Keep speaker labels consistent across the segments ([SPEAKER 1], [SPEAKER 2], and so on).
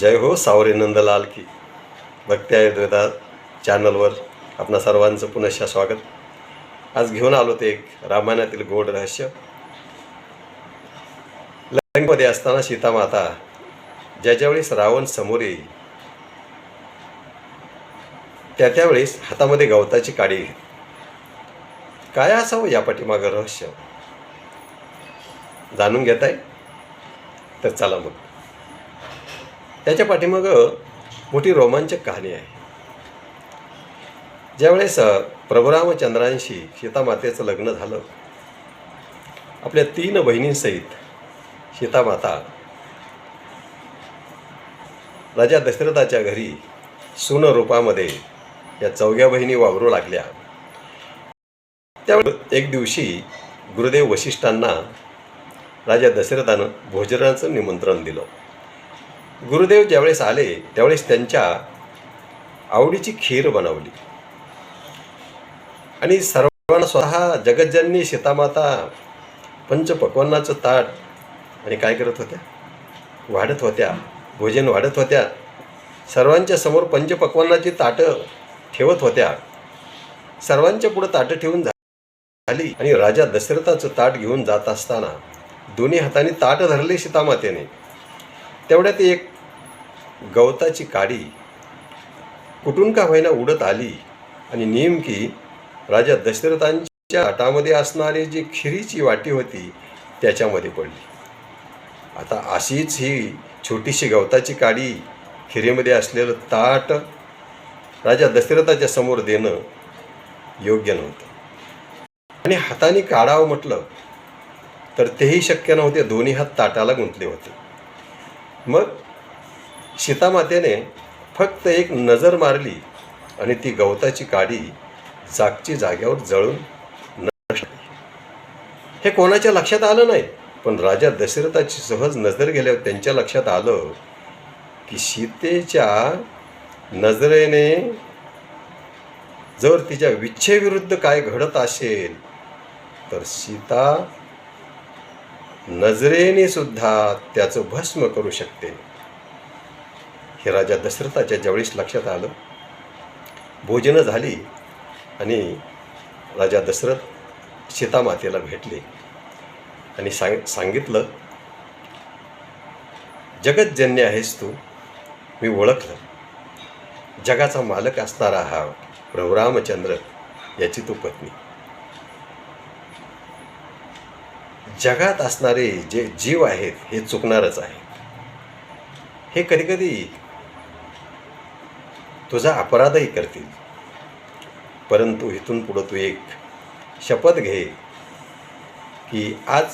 [SPEAKER 1] जय हो सावरे नंदलाल की. भक्ती आयुर्वेदा चॅनलवर आपणा सर्वांचं पुनश्च स्वागत. आज घेऊन आलो ते एक रामायणातील गोड रहस्य. लंकेमध्ये असताना सीतामाता ज्याच्या वेळेस रावण समोर येईल त्या त्यावेळेस हातामध्ये गवताची काडी घेत काय असावं या पाठीमागं रहस्य? जाणून घेताय? तर चला मग. त्याच्या पाठीमागं मोठी रोमांचक कहाणी आहे. ज्यावेळेस प्रभुरामचंद्रांशी सीतामातेचं लग्न झालं आपल्या तीन बहिणींसहित सीतामाता राजा दशरथाच्या घरी सुन रूपामध्ये या चौघ्या बहिणी वावरू लागल्या. त्यावेळी एक दिवशी गुरुदेव वशिष्ठांना राजा दशरथानं भोजनाचं निमंत्रण दिलं. गुरुदेव ज्यावेळेस आले त्यावेळेस त्यांच्या आवडीची खीर बनवली. आणि सर्वांना स्वतः जगज्जननी सीतामाता पंचपक्वान्नाचं ताट आणि काय करत होत्या? वाढत होत्या भोजन वाढत होत्या. सर्वांच्या समोर पंचपक्वांनाची ताटं ठेवत होत्या. सर्वांच्या पुढं ताटं ठेवून झा- झाली आणि राजा दशरथाचं ताट घेऊन जात असताना दोन्ही हाताने ताट धरले सीतामातेने. तेवढ्यात एक गवताची काडी कुठून का होईना उडत आली आणि नेमकी राजा दशरथांच्या ताटामध्ये असणारी जी खिरीची वाटी होती त्याच्यामध्ये पडली. आता अशीच ही छोटीशी गवताची काडी खिरीमध्ये असलेलं ताट राजा दशरथाच्या समोर देणं योग्य नव्हतं. आणि हाताने काढावं म्हटलं तर तेही शक्य नव्हते. दोन्ही हात ताटाला गुंतले होते. मग सीतामातेने फक्त एक नजर मारली आणि ती गवताची काडी जागची जाग्यावर जळून नष्ट हे कोणाच्या लक्षात आलं नाही पण राजा दशरथाची सहज नजर गेल्यावर त्यांच्या लक्षात आलं की सीतेच्या नजरेने जर तिच्या विच्छेविरुद्ध काय घडत असेल तर सीता नजरेने सुद्धा त्याचं भस्म करू शकते. हे राजा दशरथाच्या ज्यावेळेस लक्षात आलं भोजनं झाली आणि राजा दशरथ सीतामातेला भेटले आणि सांग सांगितलं जगज्जन्य आहेस तू मी ओळखलं. जगाचा मालक असणारा हा प्रभुरामचंद्र याची तू पत्नी. जगात असणारे जे जीव आहेत हे चुकणारच आहे हे कधीकधी तुझा अपराधही करतील. परंतु इथून पुढं तू एक शपथ घे की आज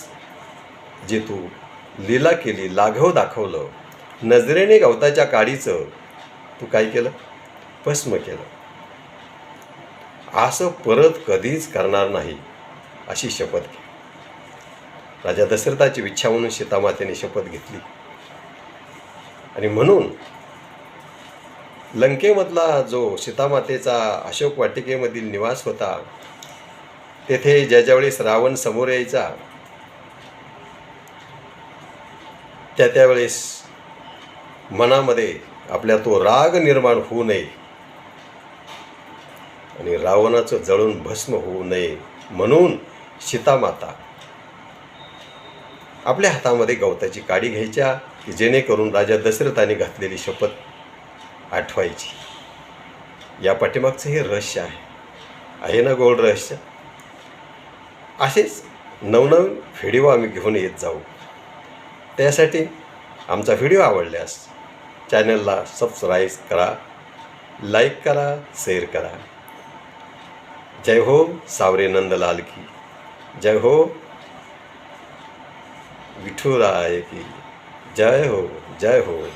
[SPEAKER 1] जे तू लीला केली लाघव दाखवलं नजरेने गवताच्या काडीचं तू काय केलं? भस्म केलं. असं परत कधीच करणार नाही अशी शपथ घे. राजा दशरथाची इच्छा म्हणून सीतामातेने शपथ घेतली. आणि म्हणून लंकेमधला जो सीतामातेचा अशोक वाटिकेमधील निवास होता तेथे ज्या ज्यावेळेस रावण समोर यायचा त्या त्यावेळेस मनामध्ये आपल्या तो राग निर्माण होऊ नये आणि रावणाचं जळून भस्म होऊ नये म्हणून सीतामाता आपल्या हातामध्ये गवताची काडी घ्यायच्या की जेणेकरून राजा दशरथाने घातलेली शपथ आठवायची. या पाठीमागचं हे रहस्य आहे. आहे ना गोल रहस्य? असेच नवनवीन व्हिडिओ आम्ही घेऊन येत जाऊ. त्यासाठी आमचा व्हिडिओ आवडल्यास चॅनलला सबस्क्राईब करा लाईक करा शेअर करा. जय हो सावरे नंदलाल की. जय हो विठुराय की. जय हो जय हो.